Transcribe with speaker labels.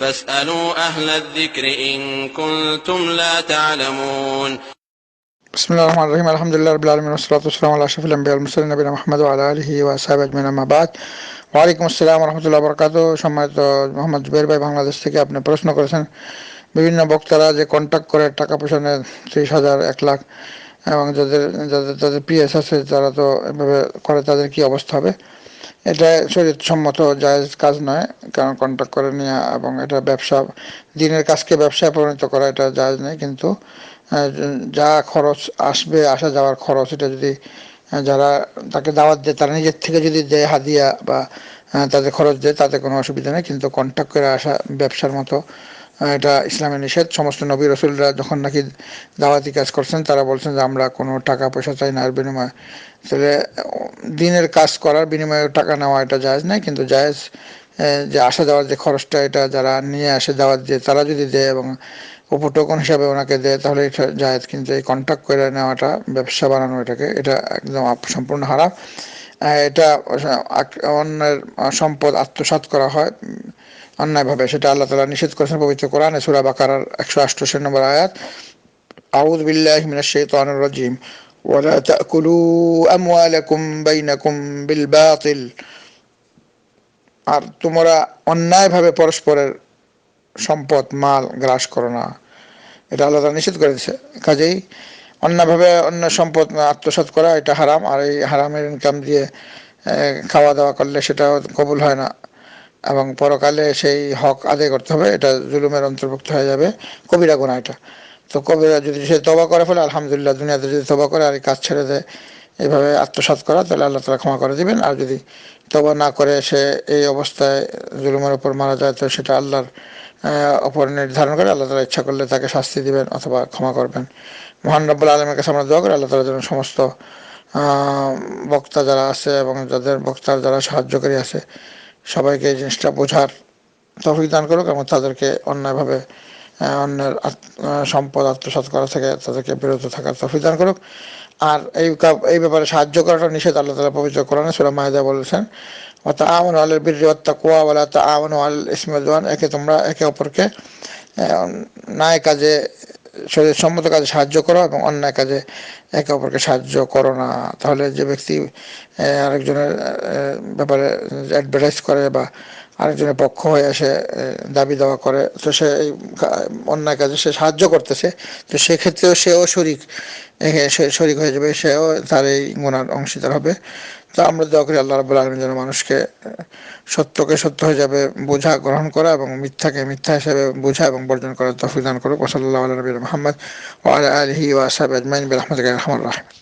Speaker 1: فاسألوا أهل الذكر إن كنتم لا تعلمون
Speaker 2: بسم الله الرحمن الرحيم الحمد لله رب العالمين والصلاة والسلام على أشرف الأنبياء والمرسلين نبينا محمد وعلى آله وأصحابه أجمعين أما بعد ওয়ালাইকুম আসসালাম রহমতুল্লাহ বরকাত সম্মানিত মোহাম্মদ জুবের ভাই বাংলাদেশ থেকে আপনি প্রশ্ন করেছেন বিভিন্ন বক্তারা যে কন্ট্যাক্ট করে টাকা পয়সা নেয় ত্রিশ হাজার এক লাখ এবং যাদের যাদের যাদের পিএস আছে তারা তো এভাবে করে তাদের কি অবস্থা হবে এটা শরীর সম্মত জায়েজ কাজ নয়, কারণ কন্ট্যাক্ট করে নেওয়া এবং এটা ব্যবসা, দিনের কাজকে ব্যবসায় পরিণত করা এটা জায়েজ নেই, কিন্তু যা খরচ আসবে, আসা যাওয়ার খরচ, এটা যদি যারা তাকে দাওয়াত দেয়, তারা নিজের থেকে যদি দেয় হাদিয়া বা তাদের খরচ দেয়, তাতে কোনো অসুবিধা নেই, কিন্তু কন্ট্যাক্ট করে আসা ব্যবসার মতো এটা ইসলামের নিষেধ। সমস্ত নবী রসুলরা যখন নাকি দাওয়াতি কাজ করছেন, তারা বলছেন যে আমরা কোনো টাকা পয়সা চাই না, আর বিনিময়ে। তাহলে, দিনের কাজ করার বিনিময়ে টাকা নেওয়া এটা জায়েজ নাই কিন্তু জায়েজ যে আসা যাওয়ার যে খরচটা, এটা যারা নিয়ে আসে দাওয়াত দিয়ে, তারা যদি দেয় এবং উপটোকন হিসাবে ওনাকে দেয়, তাহলে এটা জায়েজ। কিন্তু এই কন্ট্যাক্ট করে নেওয়াটা, ব্যবসা বানানো এটাকে, এটা একদম সম্পূর্ণ হারাম। এটা অন্যের সম্পদ আত্মসাত করা হয়। অন্যায়ভাবে সেটা আল্লাহ তালা নিষেধ করেছেন পবিত্র কোরআনে সুরা বাকার একশো আটষট্টি নম্বর আয়াত আউদ বিল্লাহ মিনাশ শাইতানির রাজিম ولا تأكلوا أموالكم بينكم بالباطل আর তোমরা অন্যায়ভাবে পরস্পরের সম্পদ মাল গ্রাস করো না এটা আল্লাহ নিষেধ করে দিচ্ছে কাজেই অন্যভাবে অন্য সম্পদ আত্মসাত করা এটা হারাম আর এই হারামের ইনকাম দিয়ে খাওয়া দাওয়া করলে সেটা কবুল হয় না এবং পরকালে সেই হক আদায় করতে হবে, এটা জুলুমের অন্তর্ভুক্ত হয়ে যাবে। কবিরা গোনা এটা। তো কবিরা যদি সে তবা করে, ফেলে আলহামদুলিল্লাহ দুনিয়াতে যদি তবা করে আর কাজ ছেড়ে দেয় এইভাবে আত্মসাত করা, তাহলে আল্লাহ তালা ক্ষমা করে দিবেন। আর যদি তবা না করে সে এই অবস্থায় জুলুমের উপর মারা যায়, তো সেটা আল্লাহর ওপর নির্ধারণ করে আল্লাহ তালা ইচ্ছা করলে তাকে শাস্তি দিবেন অথবা ক্ষমা করবেন। মহান রব্বুল আলমের কাছে আমরা দোয়া করি, আল্লাহ তালা যেন সমস্ত বক্তা যারা আছে এবং যাদের বক্তার যারা সাহায্যকারী আছে সবাইকে এই জিনিসটা বোঝার তফিক দান করুক এবং তাদেরকে অন্যায়ভাবে অন্যের সম্পদ আত্মসাত করা থেকে তাদেরকে বিরত থাকার তফিক দান করুক। আর এই এই ব্যাপারে সাহায্য করাটা নিষেধ, আল্লাহ তালা পবিত্র কোরআনে সুরা মাহিদা বলেছেন অর্থাৎ আমন আলের বীর কুয়া বলে তা আমন আল ইসমাদান একে তোমরা একে অপরকে ন্যায় কাজে শরীর সম্মত কাজে সাহায্য করো এবং অন্যায় কাজে একে অপরকে সাহায্য করো না। তাহলে যে ব্যক্তি আরেকজনের ব্যাপারে অ্যাডভার্টাইজ করে বা আরেকজনের পক্ষ হয়ে এসে দাবি দেওয়া করে, তো সে অন্যায় কাজে সে সাহায্য করতেছে, তো সেক্ষেত্রেও সেও শরিক শরিক হয়ে যাবে, সেও তার এই গুণার অংশীদার হবে। তো আমরা দোয়া করি আল্লাহ রাবুল আলমী যেন মানুষকে সত্যকে সত্য হিসাবে বোঝা, গ্রহণ করা এবং মিথ্যাকে মিথ্যা হিসাবে বোঝা এবং বর্জন করার তফিদান করুক। ওসল্লাহ আলী মোহাম্মদ ও আলহি ওয়াসাব আজমাইন। রহমান রাহমান।